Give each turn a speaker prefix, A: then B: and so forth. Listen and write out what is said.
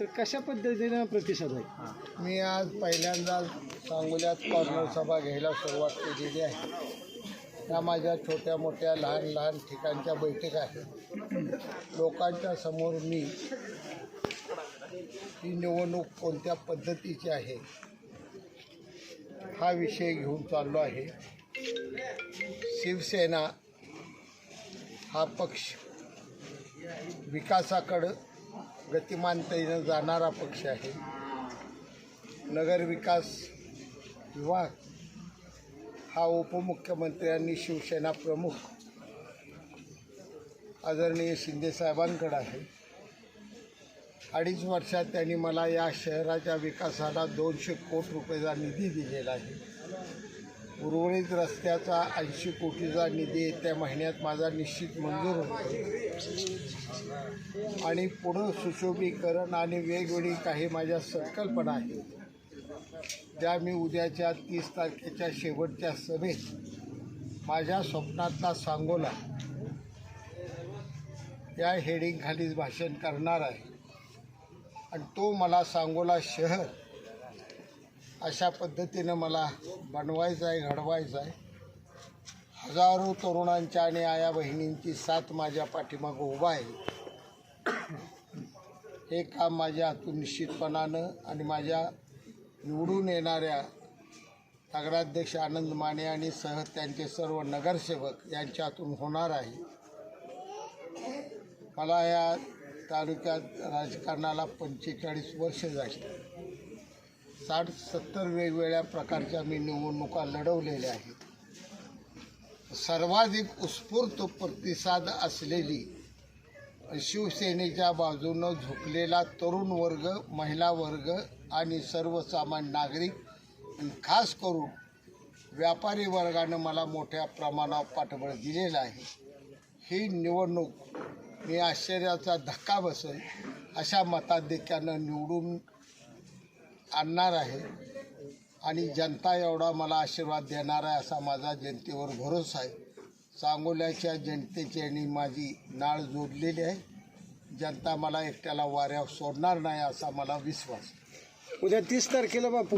A: तर कशा पद्धतीनं प्रतिसाद आहे?
B: मी आज पहिल्यांदा सांगोल्यात कॉर्नर सभा घ्यायला सुरुवात केलेली आहे. त्या माझ्या छोट्या मोठ्या लहान लहान ठिकाणच्या बैठका आहेत लोकांच्या समोर मी ही निवडणूक कोणत्या पद्धतीची आहे हा विषय घेऊन चाललो आहे. शिवसेना हा पक्ष विकासाकडं गतिमानतेनं जाणारा पक्ष आहे. नगरविकास विभाग हा उपमुख्यमंत्र्यांनी शिवसेना प्रमुख आदरणीय शिंदेसाहेबांकडं आहे. अडीच वर्षात त्यांनी मला या शहराच्या विकासाला दोनशे कोटी रुपयाचा निधी दिलेला आहे. उर्वरित रस्त्याचा ऐंशी कोटीचा निधी येत्या महिन्यात माझा निश्चित मंजूर होतो. आणि पुढं सुशोभीकरण आणि वेगवेगळी काही माझ्या संकल्पना आहेत ज्या मी उद्याच्या तीस तारखेच्या शेवटच्या सभेत माझ्या स्वप्नातला सांगोला. या हेडिंगखालीच भाषण करणार आहे. आणि तो मला सांगोला शहर अशा पद्धतीनं मला बनवायचं आहे घडवायचं आहे. हजारो तरुणांच्या आणि आया बहिणींची साथ माझ्या पाठीमागं उभा आहे. हे काम माझ्या हातून निश्चितपणानं आणि माझ्या निवडून येणाऱ्या नगराध्यक्ष आनंद माने आणि सह त्यांचे सर्व नगरसेवक यांच्या हातून होणार आहे. मला या तालुक्यात राजकारणाला पंचेचाळीस वर्ष झाली. साठ सत्तर वेगवेगळ्या प्रकारच्या मी निवडणुका लढवलेल्या आहेत. सर्वाधिक उत्स्फूर्त प्रतिसाद असलेली शिवसेनेच्या बाजूनं झुकलेला तरुण वर्ग महिला वर्ग आणि सर्वसामान्य नागरिक खास करून व्यापारी वर्गानं मला मोठ्या प्रमाणावर पाठबळ दिलेलं आहे. ही निवडणूक मी आश्चर्याचा धक्का बसेल अशा मताधिक्यानं निवडून आणणार आहे. आणि जनता एवढा मला आशीर्वाद देणार आहे असा माझा जनतेवर भरोसा आहे. सांगोल्याच्या जनतेची आणि माझी नाळ जोडलेली आहे. जनता मला एकट्याला वाऱ्यावर सोडणार नाही असा मला विश्वास
A: उद्या तीस तारखेला बापू.